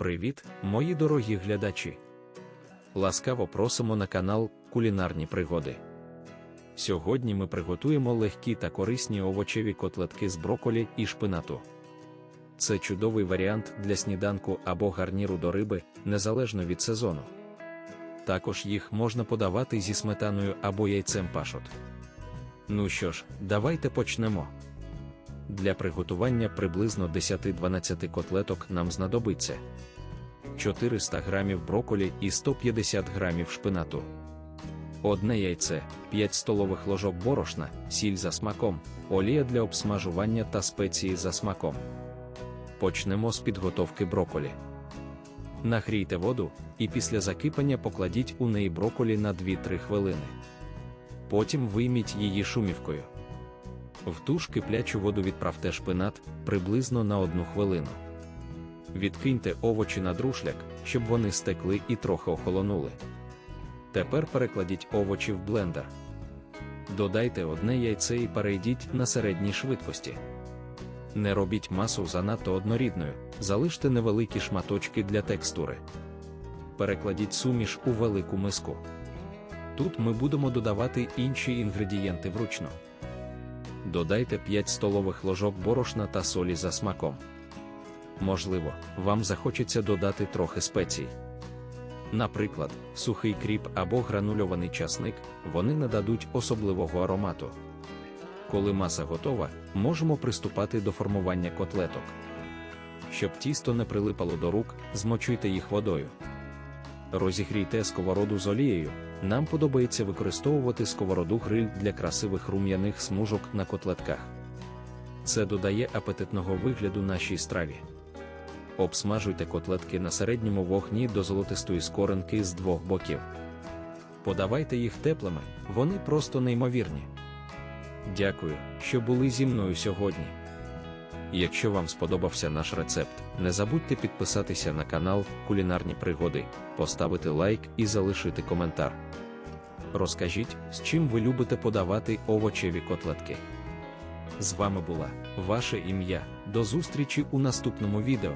Привіт, мої дорогі глядачі! Ласкаво просимо на канал Кулінарні пригоди. Сьогодні ми приготуємо легкі та корисні овочеві котлетки з броколі і шпинату. Це чудовий варіант для сніданку або гарніру до риби, незалежно від сезону. Також їх можна подавати зі сметаною або яйцем пашот. Ну що ж, давайте почнемо. Для приготування приблизно 10-12 котлеток нам знадобиться 400 г броколі і 150 г шпинату. Одне яйце, 5 столових ложок борошна, сіль за смаком, олія для обсмажування та спеції за смаком. Почнемо з підготовки броколі. Нагрійте воду і після закипання покладіть у неї броколі на 2-3 хвилини. Потім вийміть її шумівкою. В ту ж киплячу воду відправте шпинат приблизно на одну хвилину. Відкиньте овочі на друшляк, щоб вони стекли і трохи охолонули. Тепер перекладіть овочі в блендер. Додайте одне яйце і перейдіть на середній швидкості. Не робіть масу занадто однорідною, залиште невеликі шматочки для текстури. Перекладіть суміш у велику миску. Тут ми будемо додавати інші інгредієнти вручну. Додайте 5 столових ложок борошна та солі за смаком. Можливо, вам захочеться додати трохи спецій. Наприклад, сухий кріп або гранульований часник, вони нададуть особливого аромату. Коли маса готова, можемо приступати до формування котлеток. Щоб тісто не прилипало до рук, змочуйте їх водою. Розігрійте сковороду з олією. Нам подобається використовувати сковороду гриль для красивих рум'яних смужок на котлетках. Це додає апетитного вигляду нашій страві. Обсмажуйте котлетки на середньому вогні до золотистої скоринки з двох боків. Подавайте їх теплими, вони просто неймовірні. Дякую, що були зі мною сьогодні. Якщо вам сподобався наш рецепт, не забудьте підписатися на канал Кулінарні Пригоди, поставити лайк і залишити коментар. Розкажіть, з чим ви любите подавати овочеві котлетки. З вами була ваше ім'я. До зустрічі у наступному відео.